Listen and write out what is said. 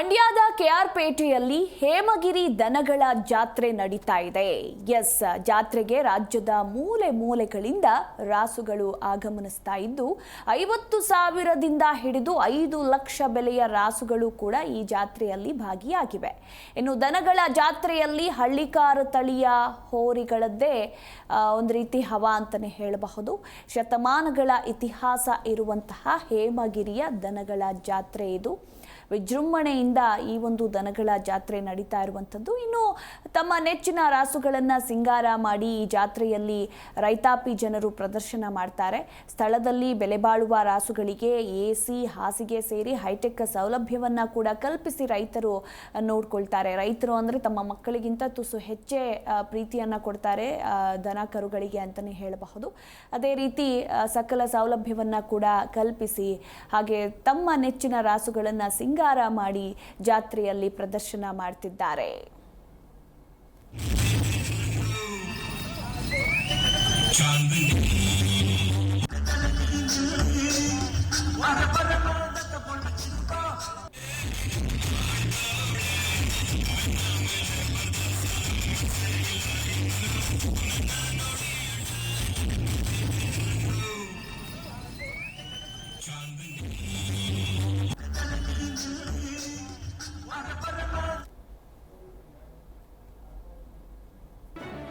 ಮಂಡ್ಯದ ಕೆಆರ್ಪೇಟೆಯಲ್ಲಿ ಹೇಮಗಿರಿ ದನಗಳ ಜಾತ್ರೆ ನಡೀತಾ ಇದೆ. ಎಸ್, ಜಾತ್ರೆಗೆ ರಾಜ್ಯದ ಮೂಲೆ ಮೂಲೆಗಳಿಂದ ರಾಸುಗಳು ಆಗಮನಿಸ್ತಾ ಇದ್ದು, ಐವತ್ತು ಸಾವಿರದಿಂದ ಹಿಡಿದು ಐದು ಲಕ್ಷ ಬೆಲೆಯ ರಾಸುಗಳು ಕೂಡ ಈ ಜಾತ್ರೆಯಲ್ಲಿ ಭಾಗಿಯಾಗಿವೆ. ಇನ್ನು ದನಗಳ ಜಾತ್ರೆಯಲ್ಲಿ ಹಳ್ಳಿಕಾರ ತಳಿಯ ಹೋರಿಗಳದ್ದೇ ಒಂದು ರೀತಿ ಹವಾ ಅಂತಲೇ ಹೇಳಬಹುದು. ಶತಮಾನಗಳ ಇತಿಹಾಸ ಇರುವಂತಹ ಹೇಮಗಿರಿಯ ದನಗಳ ಜಾತ್ರೆ ಇದು. ವಿಜೃಂಭಣೆಯಿಂದ ಈ ಒಂದು ದನಗಳ ಜಾತ್ರೆ ನಡೀತಾ ಇರುವಂಥದ್ದು. ಇನ್ನು ತಮ್ಮ ನೆಚ್ಚಿನ ರಾಸುಗಳನ್ನು ಸಿಂಗಾರ ಮಾಡಿ ಈ ಜಾತ್ರೆಯಲ್ಲಿ ರೈತಾಪಿ ಜನರು ಪ್ರದರ್ಶನ ಮಾಡ್ತಾರೆ. ಸ್ಥಳದಲ್ಲಿ ಬೆಲೆ ಬಾಳುವ ರಾಸುಗಳಿಗೆ ಎ ಸಿ ಹಾಸಿಗೆ ಸೇರಿ ಹೈಟೆಕ್ ಸೌಲಭ್ಯವನ್ನು ಕೂಡ ಕಲ್ಪಿಸಿ ರೈತರು ನೋಡ್ಕೊಳ್ತಾರೆ. ರೈತರು ಅಂದರೆ ತಮ್ಮ ಮಕ್ಕಳಿಗಿಂತ ತುಸು ಹೆಚ್ಚೇ ಪ್ರೀತಿಯನ್ನು ಕೊಡ್ತಾರೆ ದನ ಕರುಗಳಿಗೆ ಅಂತಲೇ ಹೇಳಬಹುದು. ಅದೇ ರೀತಿ ಸಕಲ ಸೌಲಭ್ಯವನ್ನ ಕೂಡ ಕಲ್ಪಿಸಿ ಹಾಗೆ ತಮ್ಮ ನೆಚ್ಚಿನ ರಾಸುಗಳನ್ನು ಸಿಂಗಾರ ಮಾಡಿ ಜಾತ್ರೆಯಲ್ಲಿ ಪ್ರದರ್ಶನ ಮಾಡ್ತಿದ್ದಾರೆ.